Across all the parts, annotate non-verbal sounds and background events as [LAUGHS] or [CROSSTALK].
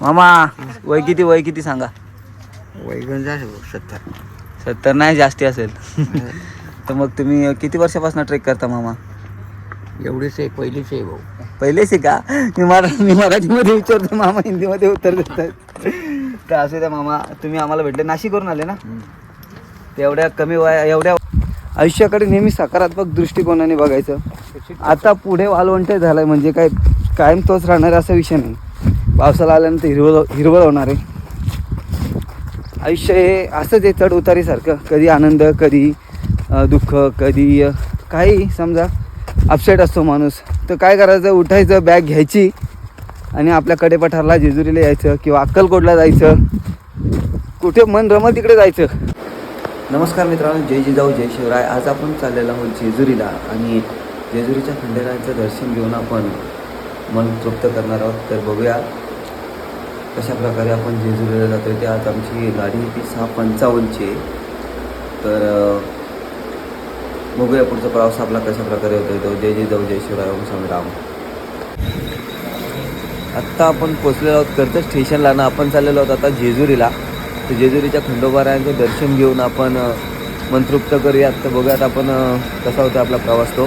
मामा वय किती वय किती सांगा. जास्त सत्तर. सत्तर नाही जास्ती असेल. [LAUGHS] तर मग तुम्ही किती वर्षापासून ट्रेक करता मामा? एवढेच आहे पहिलेच आहे भाऊ. पहिलेच आहे का? मी मरा मी मराठीमध्ये विचारतो मामा हिंदीमध्ये उत्तर देतात. तर असू द्या मामा तुम्ही आम्हाला भेटले. नाशिकवरून आले ना? तेवढ्या कमी वया एवढ्या आयुष्याकडे नेहमी सकारात्मक दृष्टिकोनाने बघायचं. आता पुढे वालवंट झालाय म्हणजे काय कायम तोच राहणार असा विषय नाही. पावसाला आल्यानंतर हिरवळ हिरवळ होणार आहे. आयुष्य हे असंच आहे चढ उतारीसारखं कधी आनंद कधी दुःख कधी काही समजा अपसेट असतो माणूस. तर काय करायचं? उठायचं बॅग घ्यायची आणि आपल्या कडेपठारला जेजुरीला यायचं किंवा अक्कलकोटला जायचं. कुठे मन रमत तिकडे जायचं. नमस्कार मित्रांनो जय जिजाऊ जय शिवराय. आज आपण चाललेलो आहोत जेजुरीला आणि जेजुरीच्या खंडेरायाचं दर्शन घेऊन आपण मन तृप्त करणार आहोत. तर बघूया कशा प्रकारे आपण जेजुरीला जातो ते आज आमची गाडी ती सहा पंचावन्नची. आहे तर बघूया पुढचा प्रवास आपला कशा प्रकारे होतो तो. जय जिजाऊ जय शिवराय ओम स्वामी राम. आत्ता आपण पोचलेलो आहोत कर्ज स्टेशनला ना आपण चाललेलो आहोत आता जेजुरीला. तर जेजुरीच्या खंडोबारायांचं दर्शन घेऊन आपण अ, करूया करूयात. तर बघूयात आपण कसा होता आपला प्रवास तो.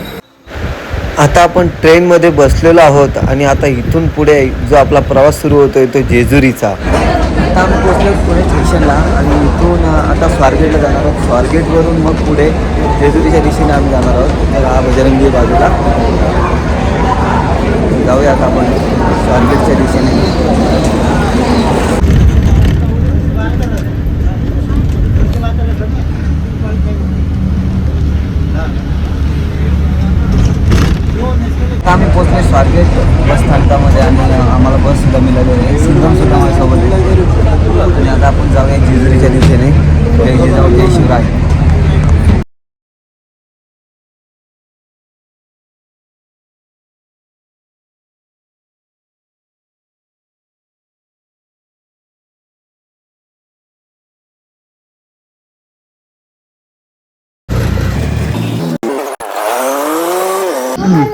आता आपण ट्रेनमध्ये बसलेलो आहोत आणि आता इथून पुढे जो आपला प्रवास सुरू होतोय तो जेजुरीचा. आता आपण पोहोचलो पुणे स्टेशनला आणि इथून आता स्वारगेटला जाणार आहोत. स्वारगेटवरून मग पुढे जेजुरीच्या दिशेने आम्ही जाणार आहोत. हा बजरंगी बाजूला. जाऊया आता आपण स्वारगेटच्या दिशेने. आम्ही पोचले स्वारगेट बस स्थानकामध्ये आणि आम्हाला बस सुद्धा मिळालेली आहे. सिंगम सुद्धा माझ्यासोबत आहे. आणि आता आपण जाऊया जेजुरीच्या दिशेने. जय जिजाऊ जय शिवराय.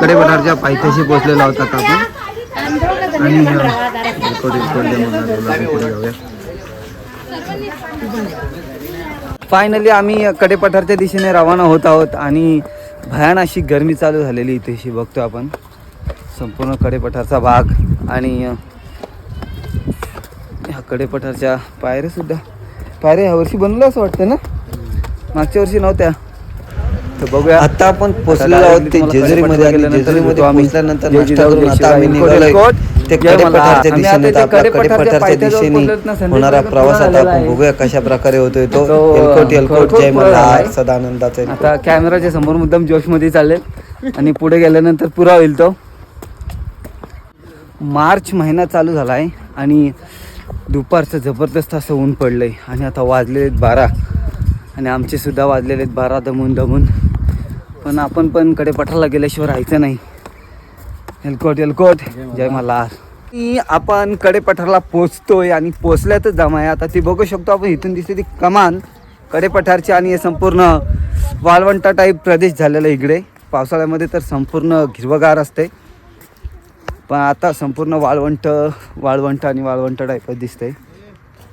कडे पठारच्या पायथ्याशी पोहोचलेला होता आपण. आणि फायनली आम्ही कडेपठारच्या दिशेने रवाना होत आहोत आणि भयान अशी गरमी चालू झालेली इथेशी बघतो आपण. संपूर्ण कडेपठारचा भाग आणि ह्या कडेपठारच्या पायऱ्या सुद्धा. पायऱ्या ह्या वर्षी बनवलं असं वाटतं ना? मागच्या वर्षी नव्हत्या. बघूया. आता आपण पोचलेलो आहोत ते जेजुरीमध्ये आणि जेजुरीमध्ये पोहोचल्यानंतर नाश्ता करून आता आम्ही निघालोय. ते कडेपठारच्या दिशेने कडेपठारच्या दिशेने होणारा प्रवास आता आपण बघूया कशा प्रकारे होतोय तो. एलकोट एलकोट. जय मल्हार सदानंदाचा. आता कॅमेराच्या समोर मुद्दाम जोशमध्ये चालेल आणि पुढे गेल्यानंतर पुरा होईल तो. मार्च महिना चालू झाला आहे आणि दुपारचं जबरदस्त असं ऊन पडलं आहे आणि आता वाजलेले आहेत बारा. आणि आमचे सुद्धा वाजलेले आहेत बारा दमून दमून. पण आपण पण कडे पठाला गेल्याशिवाय राहायचं नाही. हेलकोट हेलकोट जय मल्हार. की आपण कडे पठारला पोचतोय आणि पोचल्यातच जमा आहे आता ती बघू शकतो आपण इथून दिसते ती कमान. कडे पठारची आणि हे संपूर्ण वाळवंटा टाईप प्रदेश झालेला आहे इकडे. पावसाळ्यामध्ये तर संपूर्ण हिरवगार असते. पण आता संपूर्ण वाळवंट वाळवंट आणि वाळवंट टाईपच दिसते.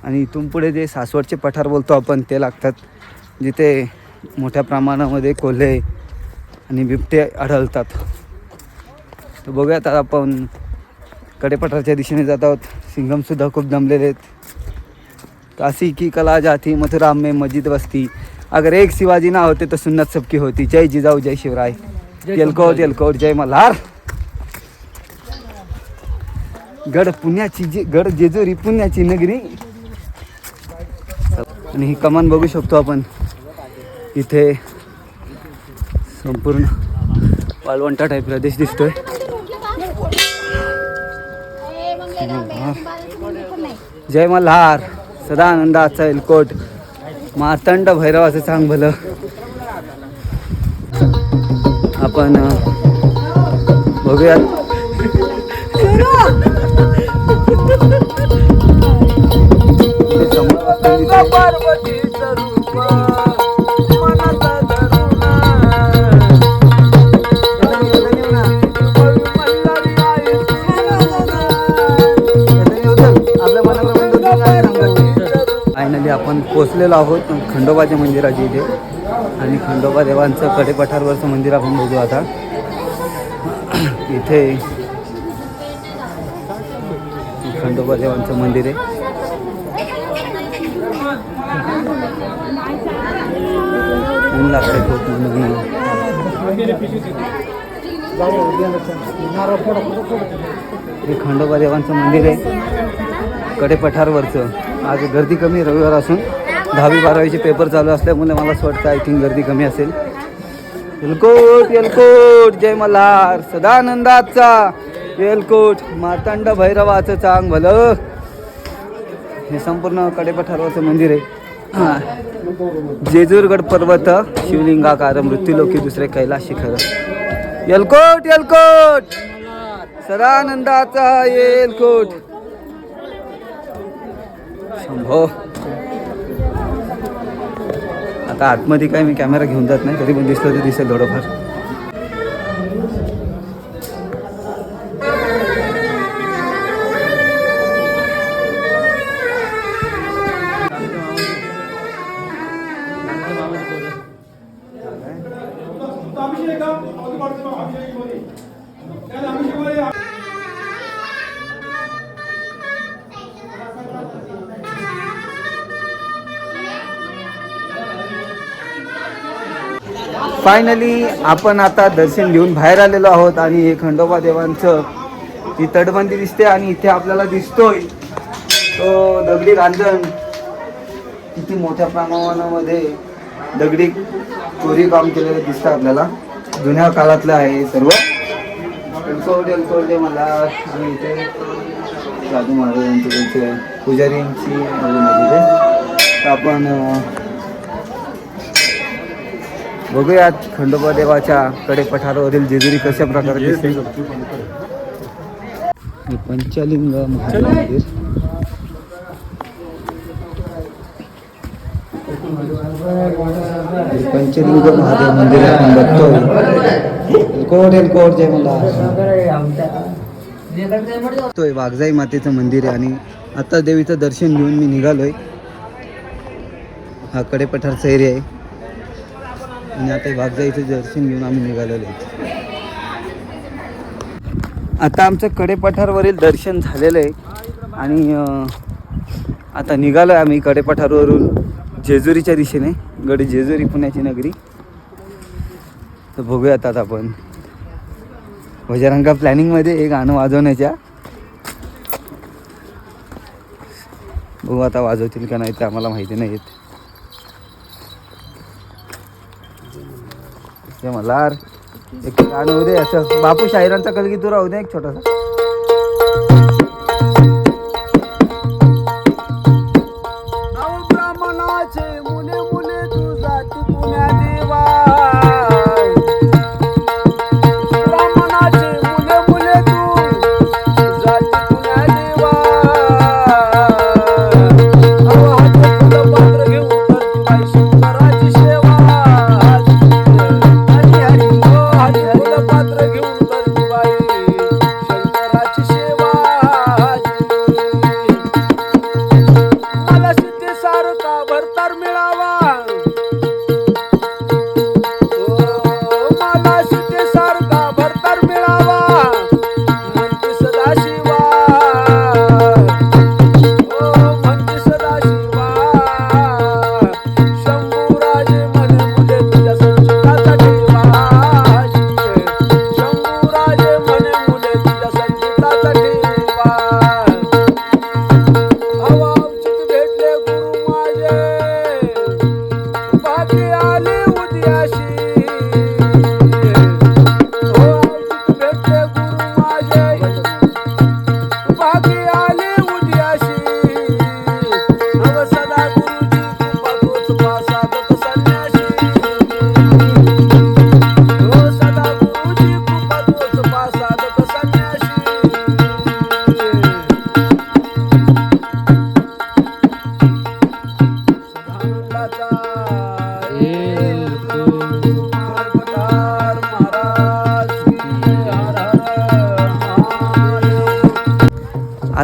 आणि इथून पुढे जे सासवडचे पठार बोलतो आपण ते लागतात. जिथे मोठ्या प्रमाणामध्ये कोल्हे आणि बिबटे आढळतात. तर बघूया आता आपण कडेपठारच्या दिशेने जात आहोत. सिंगमसुद्धा खूप दमलेले आहेत. काशी की कला जाती मथुरा में मस्जिद वस्ती. अगर एक शिवाजी ना होते तो सुन्नत सबकी होती. जय जिजाऊ जय शिवराय. येलकोट येलकोट जय मल्हार. गड पुण्याची जी गड जेजुरी पुण्याची नगरी. आणि ही कमान बघू शकतो आपण. इथे संपूर्ण पालवंटा टाईप प्रदेश दिसतोय. जय मल्हार सदा आनंदाचा एलकोट मातंड भैरवाचं चांग भलं. आपण बघूयात. आपण पोचलेलो आहोत खंडोबाच्या मंदिराच्या इथे. आणि खंडोबा देवांचं कडेपठारवरचं मंदिर आपण बघू आता. इथे खंडोबा देवांचं मंदिर आहे. ऊन लागतंय खूप म्हणून हे खंडोबा देवांचं मंदिर आहे. कडेपठारवरचं. आज गर्दी कमी आहे रविवार असून दहावी बारावीचे पेपर चालू असल्यामुळे मला असं वाटतं आय थिंक गर्दी कमी असेल. एलकोट येलकोट जय मल्हार सदानंदाचा. येलकोट मार्तंड भैरवाचं चांग भलं हे संपूर्ण कडेपठारवाचं मंदिर आहे. हां. जेजूरगड पर्वत शिवलिंगाकार मृत्यूलोकी दुसरे कैलास शिखर. येलकोट येलकोट. सदानंदाचा येलकोट. हो आता आतमध्ये काय मी कॅमेरा घेऊन जात नाही तरी पण दिसलं तर दिसेल थोडंफार. फायनली आपण आता दर्शन घेऊन बाहेर आलेलो आहोत आणि हे खंडोबा देवांचं ही तटबंदी दिसते आणि इथे आपल्याला दिसतोय तो दगडी रांजण किती मोठ्या प्रमाणामध्ये दगडी चोरी काम केलेलं दिसतं आपल्याला. जुन्या काळातलं आहे सर्व. एलकोट एलकोट मला. आणि इथे साधू महाराजांचे त्यांचे पुजारींची तर आपण बघूयात खंडोबा देवाच्या कडे पठारावरील जेजुरी कशा प्रकारे दिसते पंचलिंग महादेव. मंदिर पंचलिंग महादेव मंदिर आपण बघतो. कोट कोट जय मला बघतोय वाघजाई मातेचं मंदिर आहे आणि आता देवीचं दर्शन घेऊन मी निघालोय. हा कडे पठारचा एरिया आहे. आणि आता वाघजाईचं दर्शन घेऊन आम्ही निघालेलो आहे. आता आमचं कडेपठारवरील दर्शन झालेलं आहे. आणि आता निघालो आहे आम्ही कडेपठारवरून जेजुरीच्या दिशेने. गड जेजुरी पुण्याची नगरी. तर बघूयात आता आपण. वजरंगा प्लॅनिंगमध्ये एक गाणं वाजवण्याच्या. बघू आता वाजवतील का नाही ते आम्हाला माहिती नाही ते मला एक गाणं होऊ दे असं बापू शाहिरांचा कलगीतुरा होऊ दे एक छोटासा.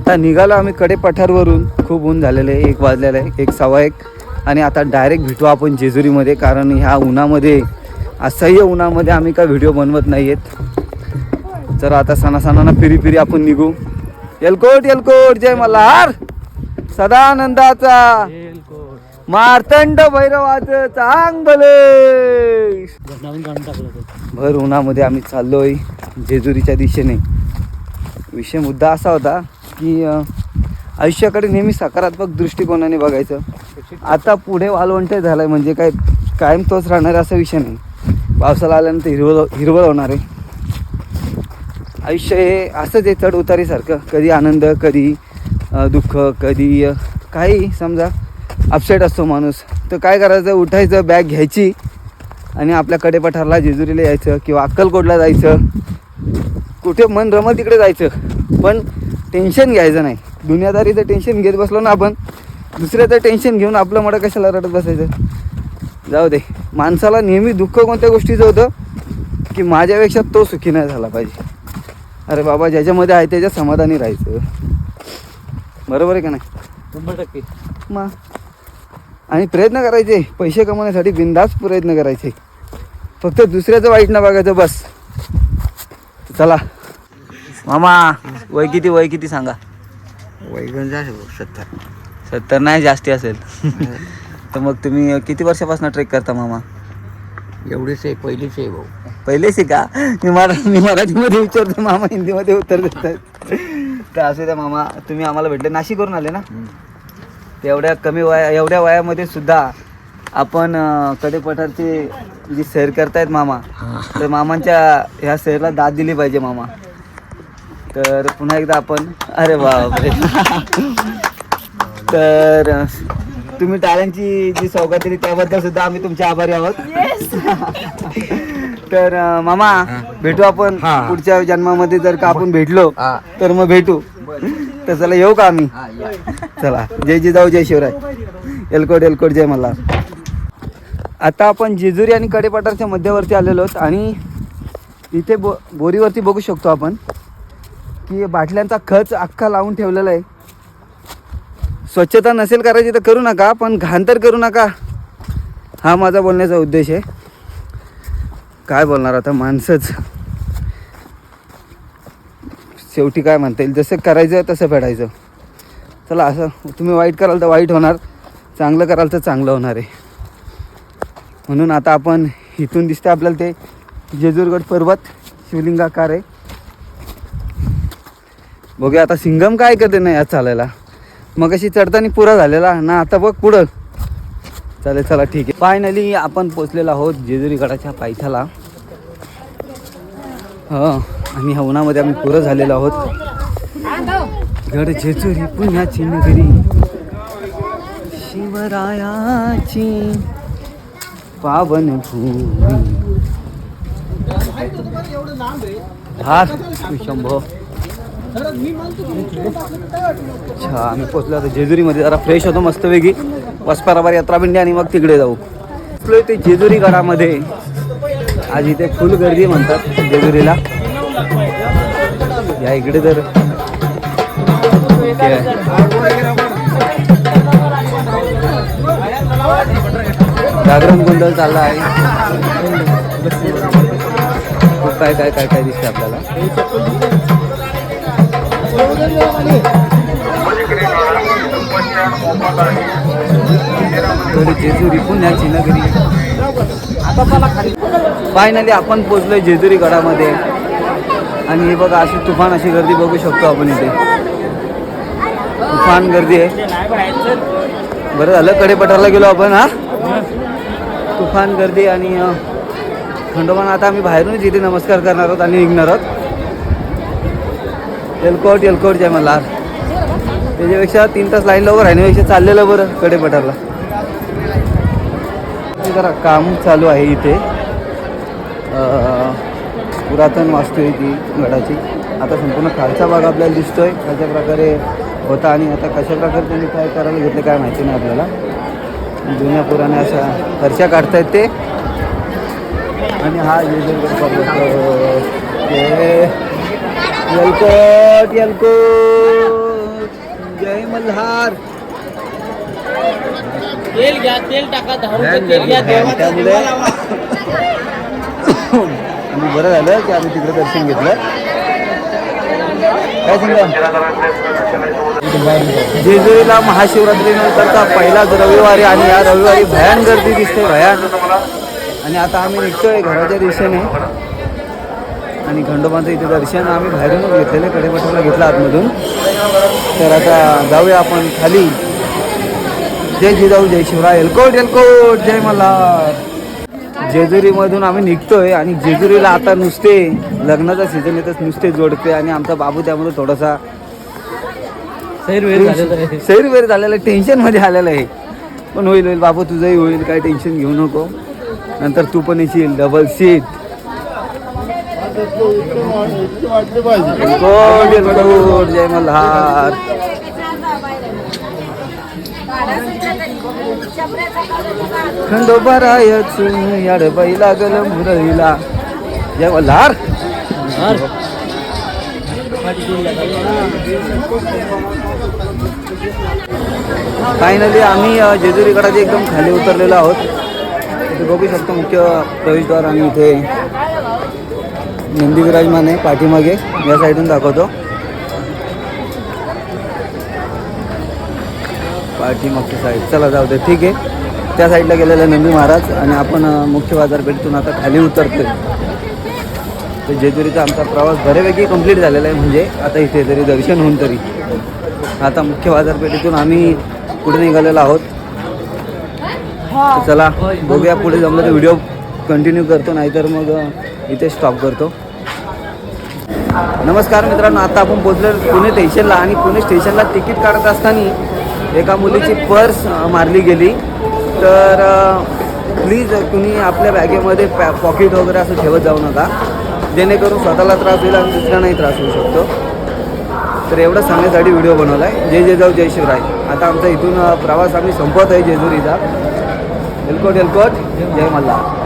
आता निघालो आम्ही कडे पठारवरून खूप ऊन झालेलं आहे एक वाजलेलं आहे एक सव्वा एक. आणि आता डायरेक्ट भेटू आपण जेजुरीमध्ये कारण ह्या उन्हामध्ये असह्य उन्हामध्ये आम्ही काय व्हिडिओ बनवत नाही आहेत तर आता सणासणांना फिरी फिरी आपण निघू. एलकोट एलकोट जय मल्हार. सदानंदाचा. मार्तंड भैरवाचं चांग भले भर उन्हामध्ये आम्ही चाललोय जेजुरीच्या दिशेने. विषय मुद्दा असा होता की आयुष्याकडे नेहमी सकारात्मक दृष्टिकोनाने बघायचं. आता पुढे वालवंट आहे म्हणजे काय कायम तोच राहणार असा विषय नाही. पावसाला आल्यानंतर हिरवळ हिरवळ होणार आहे. आयुष्य हे असंच आहे चढ उतारीसारखं. कधी आनंद कधी दुःख कधी काही समजा अपसेट असतो माणूस. तर काय करायचं? उठायचं बॅग घ्यायची आणि आपल्या कडेपठारला जेजुरीला यायचं किंवा अक्कलकोटला जायचं. कुठे मन रमत तिकडे जायचं. पण टेन्शन घ्यायचं नाही. दुनियादारीचं टेन्शन घेत बसलो ना आपण दुसऱ्याचं टेन्शन घेऊन आपलं मडं कशाला रडत बसायचं? जाऊ दे. माणसाला नेहमी दुःख कोणत्या गोष्टीचं होतं? की माझ्यापेक्षा तो सुखी नाही झाला पाहिजे. अरे बाबा ज्याच्यामध्ये आहे त्याच्या समाधानी राहायचं. बरोबर आहे का नाही? शंभर टक्के. मग आणि प्रयत्न करायचे. पैसे कमवण्यासाठी बिंदास प्रयत्न करायचे. फक्त दुसऱ्याचं वाईट न बघायचं बस. चला. मामा वय किती वय किती सांगा. वैगन जाय सत्तर. सत्तर नाही जास्ती असेल. तर मग तुम्ही किती वर्षापासून ट्रेक करता मामा? एवढीच आहे पहिलीच आहे भाऊ. पहिलेच आहे का? मी मरा मी मराठीमध्ये विचारतो मामा हिंदीमध्ये उत्तर देतात. तर असू द्या मामा तुम्ही आम्हाला भेटले. नाशिकवरून आले ना? तर एवढ्या कमी वया एवढ्या वयामध्ये सुद्धा आपण अं, कडेपठारची जी सैर करतायत मामा तर मामांच्या ह्या सैरला दाद दिली पाहिजे मामा. तर पुन्हा एकदा आपण अरे बापरे. तर तुम्ही टाळ्यांची जी सौगात दिली त्याबद्दल सुद्धा आम्ही तुमचे आभारी आहोत. तर मामा भेटू आपण. पुढच्या जन्मामध्ये जर का आपण भेटलो. तर मग भेटू. तर चला येऊ का आम्ही? चला जय जिजाऊ जय शिवराय. एलकोट एलकोट जय मल्हार. आता आपण जेजुरी आणि कडेपाटारच्या मध्यवर्ती आलेलो आहोत आणि इथे बो बोरीवरती बघू शकतो आपण. की बाटल्यांचा खच अख्खा लावून ठेवलेला आहे. स्वच्छता नसेल करायची तर करू नका पण घाण तर करू नका. हा माझा बोलण्याचा उद्देश आहे. काय बोलणार आता माणसंच? शेवटी काय म्हणता येईल? जसं करायचं तसं फेडायचं. चला असं तुम्ही वाईट कराल तर वाईट होणार चांगलं कराल तर चांगलं होणार आहे. म्हणून आता आपण इथून दिसते आपल्याला ते जेजूरगड पर्वत शिवलिंगाकार आहे. बघूया आता सिंगम काय करते नाही आज चालायला. मग अशी चढताना पुरा झालेला ना आता बघ पुढं. चालेल चला ठीक आहे. फायनली आपण पोचलेलो आहोत जेजुरी गडाच्या पायथ्याला. हां आणि ह्या उन्हामध्ये आम्ही पुरं झालेलो आहोत. गड जेजुरी पुण्याची नगरी. शिवरायाची पावन भूमी. हा शंभो अच्छा आम्ही पोचलो आता जेजुरीमध्ये. जरा फ्रेश होतो मस्तपैकी. वसपाराबार यात्रा पिंडी आणि मग तिकडे जाऊ. पोचलो ते जेजुरी गडामध्ये. आज इथे फुल गर्दी म्हणतात जेजुरीला. या इकडे तर. जागरण गोंधळ चालला आहे. काय काय काय काय दिसतं आपल्याला. जेजुरी पुण्याची नगरी. फायनली आपण पोचलोय जेजुरी गडामध्ये. आणि हे बघा अशी तुफान अशी गर्दी बघू शकतो आपण इथे. तुफान गर्दी आहे. बरं झालं कडेपठारला गेलो आपण हा? तुफान गर्दी आणि अं, आता आम्ही बाहेरूनच इथे नमस्कार करणार आहोत आणि निघणार आहोत. एलकोट एलकोट जय मल्हार त्याच्यापेक्षा तीन तास लाईन लवकर राहण्यापेक्षा चाललेलं बरं कडे कडेपठारला जरा काम चालू आहे इथे पुरातन वास्तू आहे ती गडाची आता संपूर्ण खालचा भाग आपल्याला दिसतोय कशा प्रकारे होता आणि आता कशा प्रकारे त्यांनी काय करायला घेतलं काय माहिती नाही आपल्याला जुन्या पुराण्या अशा खर्चा काढतायत ते आणि हा जेजुरीगड ते येलकोट येलकोट जय मल्हार. तेल घ्या तेल टाका तेल घ्या त्यामुळे. आणि बरं झालं की आम्ही तिकडे दर्शन घेतलं. काय सांगा जेजुरीला महाशिवरात्रीनंतरचा पहिलाच रविवारी आणि या रविवारी भयान गर्दी दिसते भयान. आणि आता आम्ही निघतोय घराच्या दिशेने. आणि खंडोबांचं इथे दर्शन आम्ही बाहेरूनच घेतलेलं कडेपठारला घेतलं आतमधून. तर आता जाऊया आपण खाली. जय जिजाऊ जय शिवराय एलकोट एलकोट जय मल्हार. जेजुरीमधून आम्ही निघतोय आणि जेजुरीला आता नुसते लग्नाचा सीझन येतच नुसते जोडते आणि आमचा बाबू त्यामध्ये थोडासा सैरवैर झालेलं आहे. सैरवैर झालेला टेन्शनमध्ये आलेला आहे. पण होईल होईल. बाबू तुझंही होईल काय टेन्शन घेऊ नको. नंतर तू पण येशील डबल सीट कोट एलकोट जय मल्हार खंडोबा रायच याडबाई लागल मुरईला जय मल्हार फायनली आम्ही अ, जेजुरीगडाचे एकदम खाली उतरलेलो आहोत. बघू शकतो मुख्य प्रवेशद्वार आणि इथे नंदी विराजमान आहे पाठीमागे या साईडून दाखवतो. पाठीमागची साईड चला जाऊ दे. ठीक आहे. त्या साईडला गेलेला नंदी महाराज आणि आपण मुख्य बाजारपेठेतून आता खाली उतरतोय. तर जेजुरीचा आमचा प्रवास बऱ्यापैकी कंप्लीट झालेला आहे. म्हणजे आता इथे तरी दर्शन होऊन तरी. आता मुख्य बाजारपेठेतून आम्ही पुढे निघालेलो आहोत. चला बघूया पुढे जमलं तर व्हिडिओ कंटिन्यू करतो नाहीतर मग इथे स्टॉप करतो. नमस्कार मित्रांनो आता आपण पोहोचलो पुणे स्टेशनला आणि पुणे स्टेशनला तिकीट काढत असताना एका मुलीची पर्स मारली गेली. तर प्लीज तुम्ही आपल्या बॅगेमध्ये पॅ पॉकेट वगैरे असं ठेवत जाऊ नका. जेणेकरून स्वतःला त्रास होईल आणि दुसऱ्यांनाही त्रास होऊ शकतो. तर एवढं सांगण्यासाठी व्हिडिओ बनवला आहे जय जय जाऊ जय शिवराय. आता आमचा इथून प्रवास आम्ही संपवत आहे जेजुरीचा. एलकोट एलकोट जय मल्हार.